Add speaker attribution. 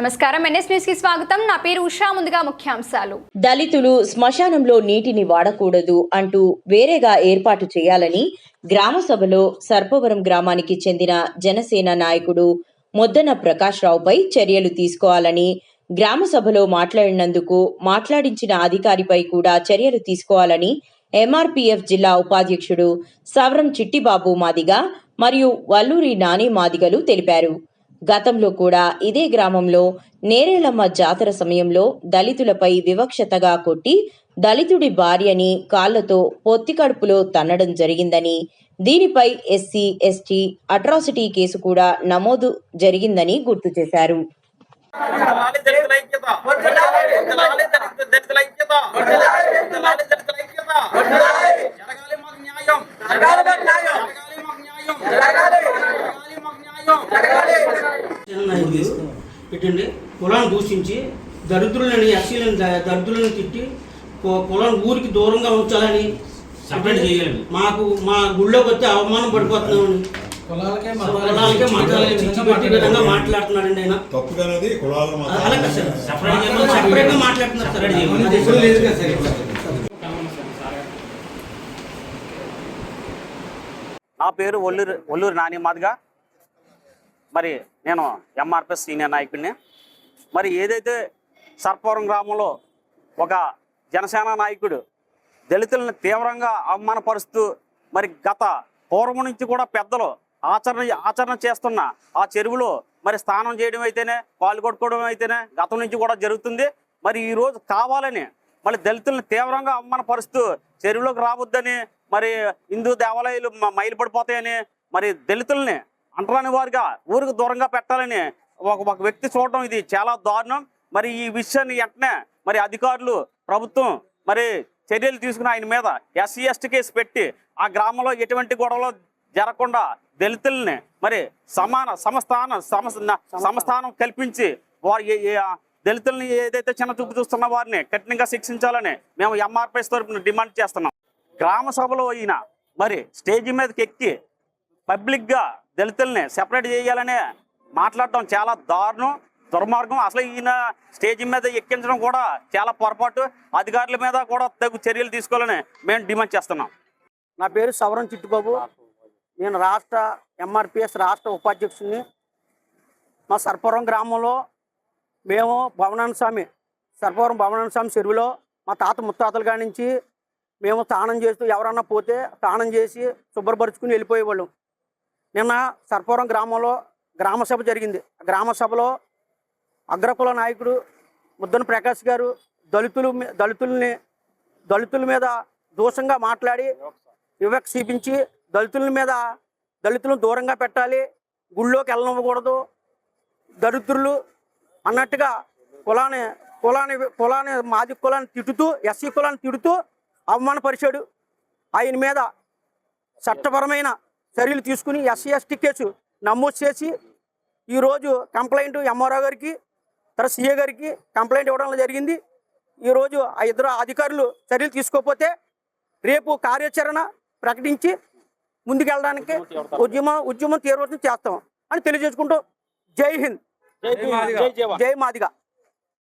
Speaker 1: నమస్కారం. ఎన్ఎస్ న్యూస్కి స్వాగతం. నా పేరు ఉషా. ముందుగా ముఖ్యాంశాలు.
Speaker 2: దళితులు శ్మశానంలో నీటిని వాడకూడదు అంటూ వేరేగా ఏర్పాటు చేయాలని గ్రామ సభలో సర్పవరం గ్రామానికి చెందిన జనసేన నాయకుడు మొద్దన ప్రకాష్ రావుపై చర్యలు తీసుకోవాలని గ్రామ సభలో మాట్లాడినందుకు మాట్లాడించిన అధికారిపై కూడా చర్యలు తీసుకోవాలని ఎంఆర్పిఎఫ్ జిల్లా ఉపాధ్యక్షుడు సవరం చిట్టిబాబు మాదిగ మరియు వల్లూరి నాని మాదిగలు తెలిపారు. గతంలో కూడా ఇదే గ్రామంలో నేరేలమ్మ జాతర సమయంలో దళితులపై వివక్షతగా కొట్టి దళితుడి భార్యని కాళ్ళతో పొత్తి కడుపులో తన్నడం జరిగిందని దీనిపై ఎస్సీ ఎస్టీ అట్రాసిటీ కేసు కూడా నమోదు జరిగిందని గుర్తు చేశారు
Speaker 3: దళితుల ఐక్యత దళితుల ఐక్యత దళితుల ఐక్యత
Speaker 4: నాయకుడు పెట్టండి కులాన్ని దూషించి దరిద్రులని ఎస్సీలను దరిద్రులను తిట్టి కు- కులాన్ని ఊరికి దూరంగా ఉంచాలని
Speaker 5: సపరేట్ చేయాలి
Speaker 4: మాకు మా గుళ్ళోకి వస్తే అవమానం పడిపోతున్నామని
Speaker 5: కులాలకే
Speaker 4: మతాలకే మాట్లాడుతున్నాడండి ఆయన
Speaker 6: కులాల
Speaker 4: అలాగే సార్
Speaker 5: సపరేట్
Speaker 4: సపరేట్గా మాట్లాడుతున్నారు సార్.
Speaker 3: నా పేరు ఒల్లూరు ఒల్లూరు నాని మాదిగా మరి నేను ఎంఆర్పి సీనియర్ నాయకుడిని. మరి ఏదైతే సర్పవరం గ్రామంలో ఒక జనసేన నాయకుడు దళితులను తీవ్రంగా అవమానపరుస్తూ మరి గత పూర్వం నుంచి కూడా పెద్దలు ఆచరణ ఆచరణ చేస్తున్న ఆ చెరువులో మరి స్నానం చేయడం అయితేనే పాలు కొట్టుకోవడం అయితేనే గతం నుంచి కూడా జరుగుతుంది. మరి ఈ రోజు కావాలని మళ్ళీ దళితులను తీవ్రంగా అవమానపరుస్తూ చెరువులోకి రావద్దని మరి హిందూ దేవాలయాలు మైలు పడిపోతాయని మరి దళితుల్ని అంటరాని వారిగా ఊరికి దూరంగా పెట్టాలని ఒక ఒక వ్యక్తి చూడడం ఇది చాలా దారుణం. మరి ఈ విషయాన్ని వెంటనే మరి అధికారులు ప్రభుత్వం మరి చర్యలు తీసుకుని ఆయన మీద ఎస్సీ ఎస్టీ కేసు పెట్టి ఆ గ్రామంలో ఎటువంటి గొడవలు జరగకుండా దళితుల్ని మరి సమాన సమస్థానం సమ సమస్థానం కల్పించి వారి దళితుల్ని ఏదైతే చిన్న చూపు చూస్తున్న వారిని కఠినంగా శిక్షించాలని మేము ఎంఆర్పిఎస్ తరఫున డిమాండ్ చేస్తున్నాం. గ్రామ సభలో అయినా మరి స్టేజ్ మీదకి ఎక్కి పబ్లిక్గా దళితుల్ని సెపరేట్ చేయాలని మాట్లాడటం చాలా దారుణం దుర్మార్గం. అసలు ఈయన స్టేజ్ మీద ఎక్కించడం కూడా చాలా పొరపాటు. అధికారుల మీద కూడా తగు చర్యలు తీసుకోవాలని మేము డిమాండ్ చేస్తున్నాం.
Speaker 7: నా పేరు సవరం చిట్టుబాబు. నేను రాష్ట్ర ఎంఆర్పిఎస్ రాష్ట్ర ఉపాధ్యక్షుడిని. మా సర్పవరం గ్రామంలో మేము భవనాన స్వామి సర్పవరం భవనాన స్వామి చెరువులో మా తాత ముత్తాతల కాడి నుంచి మేము స్నానం చేస్తూ ఎవరన్నా పోతే స్నానం చేసి శుభ్రపరుచుకుని వెళ్ళిపోయేవాళ్ళం. నిన్న సర్పవరం గ్రామంలో గ్రామసభ జరిగింది. గ్రామసభలో అగ్రకుల నాయకుడు ముద్దన ప్రకాష్ గారు దళితులు దళితుల్ని దళితుల మీద దోషంగా మాట్లాడి వివక్ష చూపించి దళితుల మీద దళితులను దూరంగా పెట్టాలి గుళ్ళోకి వెళ్ళనివ్వకూడదు దరిద్రులు అన్నట్టుగా కులాన్ని కులాన్ని కులాన్ని మాది కులాన్ని తిడుతూ ఎస్సీ కులాన్ని తిడుతూ అవమానపరిచాడు. ఆయన మీద చట్టపరమైన చర్యలు తీసుకుని ఎస్సీ ఎస్టీ కేసు నమోదు చేసి ఈరోజు కంప్లైంట్ ఎంఆర్ఓ గారికి తర్వాత సీఏ గారికి కంప్లైంట్ ఇవ్వడం జరిగింది. ఈరోజు ఆ ఇద్దరు అధికారులు చర్యలు తీసుకోకపోతే రేపు కార్యాచరణ ప్రకటించి ముందుకెళ్ళడానికి ఉద్యమం ఉద్యమం తీవ్రతం చేస్తాం అని తెలియజేసుకుంటూ జై హింద్. జై మాదిగా.